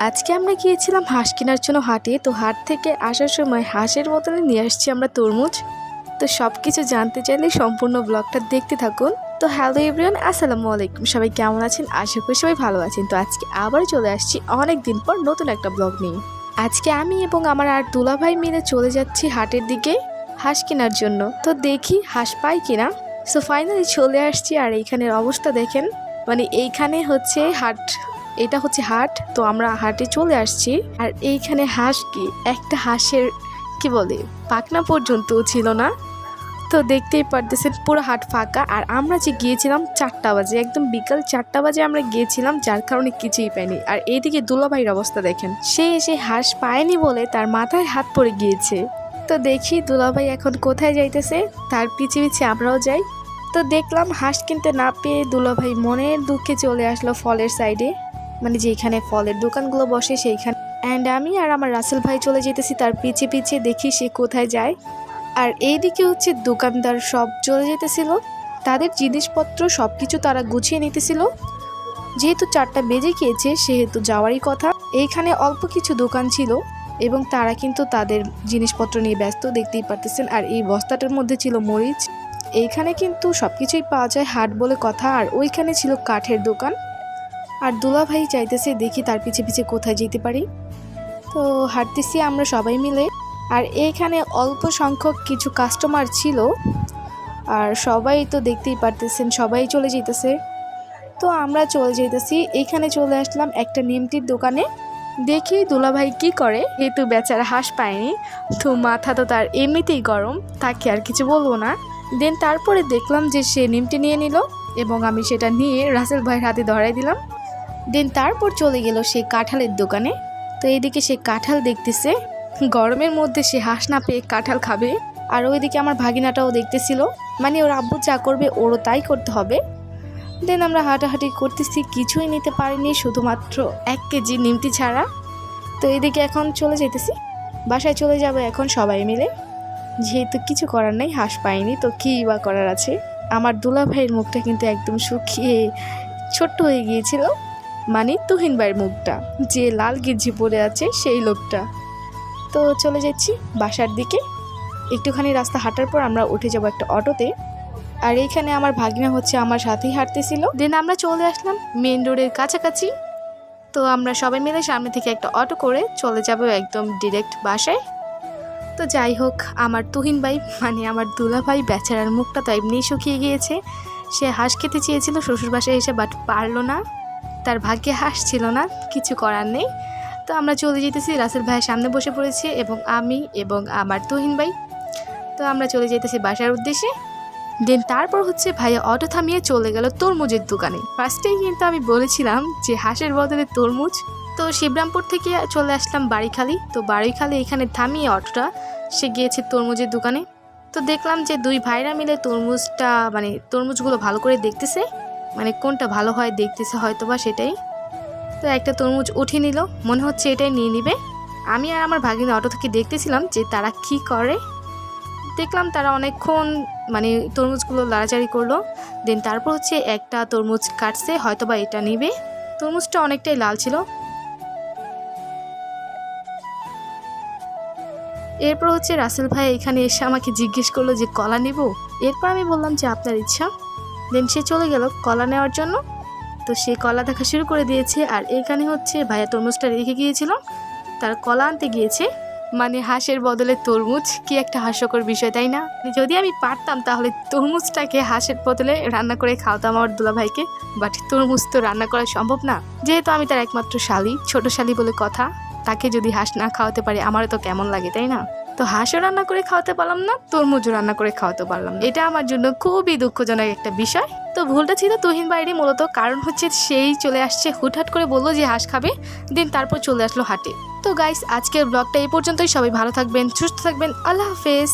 আজকে আমরা গিয়েছিলাম হাঁস কেনার জন্য হাটে, তো হাট থেকে আসার সময় হাঁসের বদলে নিয়ে আসছি আমরা তরমুজ। তো সব কিছু জানতে চাইলে সম্পূর্ণ ব্লগটা দেখতে থাকুন। তো হ্যালো এভরিওয়ান, আসসালামু আলাইকুম। সবাই কেমন আছেন? আশা করি সবাই ভালো আছেন। তো আজকে আবার চলে আসছি অনেক দিন পর নতুন একটা ব্লগ নিয়ে। আজকে আমি এবং আমার আর দুলাভাই মিলে চলে যাচ্ছি হাটের দিকে হাঁস কেনার জন্য। তো দেখি হাঁস পাই কিনা। সো ফাইনালি চলে আসছি আর এইখানের অবস্থা দেখেন। মানে এইখানে হচ্ছে হাট এটা হচ্ছে হাট, তো আমরা হাটে চলে আসছি। আর এইখানে হাঁস কি? একটা হাঁসের, কি বলে পাকনা পর্যন্ত ছিল না। তো দেখতেই পারতেছেন, পুরো হাট ফাঁকা। আর আমরা যে গিয়েছিলাম চারটা বাজে, একদম বিকাল চারটা বাজে আমরা গিয়েছিলাম, যার কারণে কিছুই পাইনি। আর এইদিকে দুলাভাইয়ের অবস্থা দেখেন, সে এসে হাঁস পায়নি বলে তার মাথায় হাত পড়ে গিয়েছে। তো দেখি দুলাভাই এখন কোথায় যাইতেছে, তার পিছে পিছে আমরাও যাই। তো দেখলাম হাঁস কিনতে না পেয়ে দুলাভাই মনের দুঃখে চলে আসলো ফলের সাইডে মানে যেখানে ফলের দোকানগুলো বসে সেইখানে। অ্যান্ড আমি আর আমার রাসেল ভাই চলে যেতেছি তার পিছে পিছে, দেখি সে কোথায় যায়। আর এইদিকে হচ্ছে দোকানদার সব চলে যেতেছিল। তাদের জিনিসপত্র সব কিছু তারা গুছিয়ে নিতেছিল। যেহেতু চারটা বেজে গিয়েছে, সেহেতু যাওয়ারই কথা। এইখানে অল্প কিছু দোকান ছিল এবং তারা কিন্তু তাদের জিনিসপত্র নিয়ে ব্যস্ত দেখতেই পারতেছেন। আর এই বস্তাটার মধ্যে ছিল মরিচ। এইখানে কিন্তু সব কিছুই পাওয়া যায়, হাট বলে কথা। আর ওইখানে ছিল কাঠের দোকান। আর দুলা ভাই চাইতেছে দেখি তার পিছে পিছে কোথায় যেতে পারি। তো হাঁটতেছি আমরা সবাই মিলে। আর এইখানে অল্প সংখ্যক কিছু কাস্টমার ছিল। আর সবাই তো দেখতেই পারতেছেন, সবাই চলে যেতেছে তো আমরা চলে যেতেছি এইখানে চলে আসলাম একটা নিমটির দোকানে। দেখি দুলাভাই কি করে। যেহেতু বেচারা হাঁস পায়নি, তো মাথা তো তার এমনিতেই গরম, তাকে আর কিছু বলব না। দেন তারপরে দেখলাম যে সে নিমটি নিয়ে নিল এবং আমি সেটা নিয়ে রাসেল ভাইয়ের হাতে ধরাই দিলাম। দেন তারপর চলে গেল সেই কাঁঠালের দোকানে। তো এইদিকে সে কাঁঠাল দেখতেছে। গরমের মধ্যে সে হাঁস না পেয়ে কাঁঠাল খাবে। আর ওইদিকে আমার ভাগিনাটাও দেখতেছিল। মানে ওর আব্বু যা করবে ওরও তাই করতে হবে। দেন আমরা হাঁটাহাঁটি করতেছি, কিছুই নিতে পারিনি, শুধুমাত্র এক কেজি নিমতি ছাড়া। তো এইদিকে এখন চলে যেতেছি বাসায় চলে যাব এখন সবাই মিলে। যেহেতু কিছু করার নেই, হাঁস পাইনি, তো কী বা করার আছে? আমার দুলা ভাইয়ের মুখটা কিন্তু একদম শুকিয়ে ছোট্ট হয়ে গিয়েছিল। মানে তুহিন ভাইয়ের মুখটা, যে লাল গির্জি পরে আছে সেই লোকটা। তো চলে যাচ্ছি বাসার দিকে। একটুখানি রাস্তা হাঁটার পর আমরা উঠে যাব একটা অটোতে। আর এইখানে আমার ভাগিনা হচ্ছে আমার সাথেই হাঁটতেছিল। দেন আমরা চলে আসলাম মেন রোডের কাছাকাছি। তো আমরা সবাই মিলে সামনে থেকে একটা অটো করে চলে যাব একদম ডিরেক্ট বাসায়। তো যাই হোক, আমার তুহিন ভাই মানে আমার দুলা ভাই বেচারার মুখটা তো এমনিই শুকিয়ে গিয়েছে। সে হাঁস খেতে চেয়েছিল শ্বশুর বাসায় এসে বাট পারল না। তার ভাগ্যে হাঁস ছিল না, কিছু করার নেই। তো আমরা চলে যেতেছি রাসেল ভাইয়ের সামনে বসে পড়েছি এবং আমি এবং আমার তুহিন ভাই। তো আমরা চলে যেতেছি বাসার উদ্দেশ্যে। দেন তারপর হচ্ছে ভাইয়া অটো থামিয়ে চলে গেল তরমুজের দোকানে। ফার্স্টেই কিন্তু আমি বলেছিলাম যে হাঁসের বদলে তরমুজ। তো শিবরামপুর থেকে চলে আসলাম বাড়িখালি। তো বাড়িখালি এখানে থামিয়ে অটোটা, সে গিয়েছে তরমুজের দোকানে। তো দেখলাম যে দুই ভাইরা মিলে তরমুজটা মানে তরমুজগুলো ভালো করে দেখতেছে। মানে কোনটা ভালো হয় দেখতেছে হয়তো বা সেটাই। তো একটা তরমুজ উঠে নিল, মনে হচ্ছে এটাই নিয়ে নিবে। আমি আর আমার ভাগিনী অটো থেকে দেখতেছিলাম যে তারা কি করে। দেখলাম তারা অনেকক্ষণ মানে তরমুজগুলো লাড়াচাড়ি করল, দেন তারপর হচ্ছে একটা তরমুজ কাটছে হয়তো বা এটা নিবে। তরমুজটা অনেকটাই লাল ছিল। এরপর হচ্ছে রাসেল ভাই এখানে এসে আমাকে জিজ্ঞেস করল যে কলা নিব? এরপর আমি বললাম যে আপনার ইচ্ছা। দেন সে চলে গেল কলা নেওয়ার জন্য। তো সে কলা দেখা শুরু করে দিয়েছে আর এখানে হচ্ছে ভাইয়া তরমুজটা রেখে গিয়েছিল। তার কলা আনতে গিয়েছে। মানে হাঁসের বদলে তরমুজ, কি একটা হাস্যকর বিষয়, তাই না? যদি আমি পারতাম তাহলে তরমুজটাকে হাঁসের বদলে রান্না করে খাওয়াতাম আমার দুলা ভাইকে বাট তরমুজ তো রান্না করা সম্ভব না। যেহেতু আমি তার একমাত্র শালি, ছোট শালি বলে কথা, তাকে যদি হাঁস না খাওয়াতে পারি, আমারও তো কেমন লাগে, তাই না? তো হাঁসও রান্না করে খাওয়াতে পারলাম না, তরমুজও রান্না করে খাওয়াতে পারলাম এটা আমার জন্য খুবই দুঃখজনক একটা বিষয়। তো ভুলটা ছিল, তুহিন বাইরে মূলত কারণ হচ্ছে সেই চলে আসছে, হুটহাট করে বলল যে হাঁস খাবে, দিন তারপর চলে আসলো হাটে। তো গাইস আজকের ব্লগটা এই পর্যন্তই। সবাই ভালো থাকবেন, সুস্থ থাকবেন, আল্লাহ হাফেজ।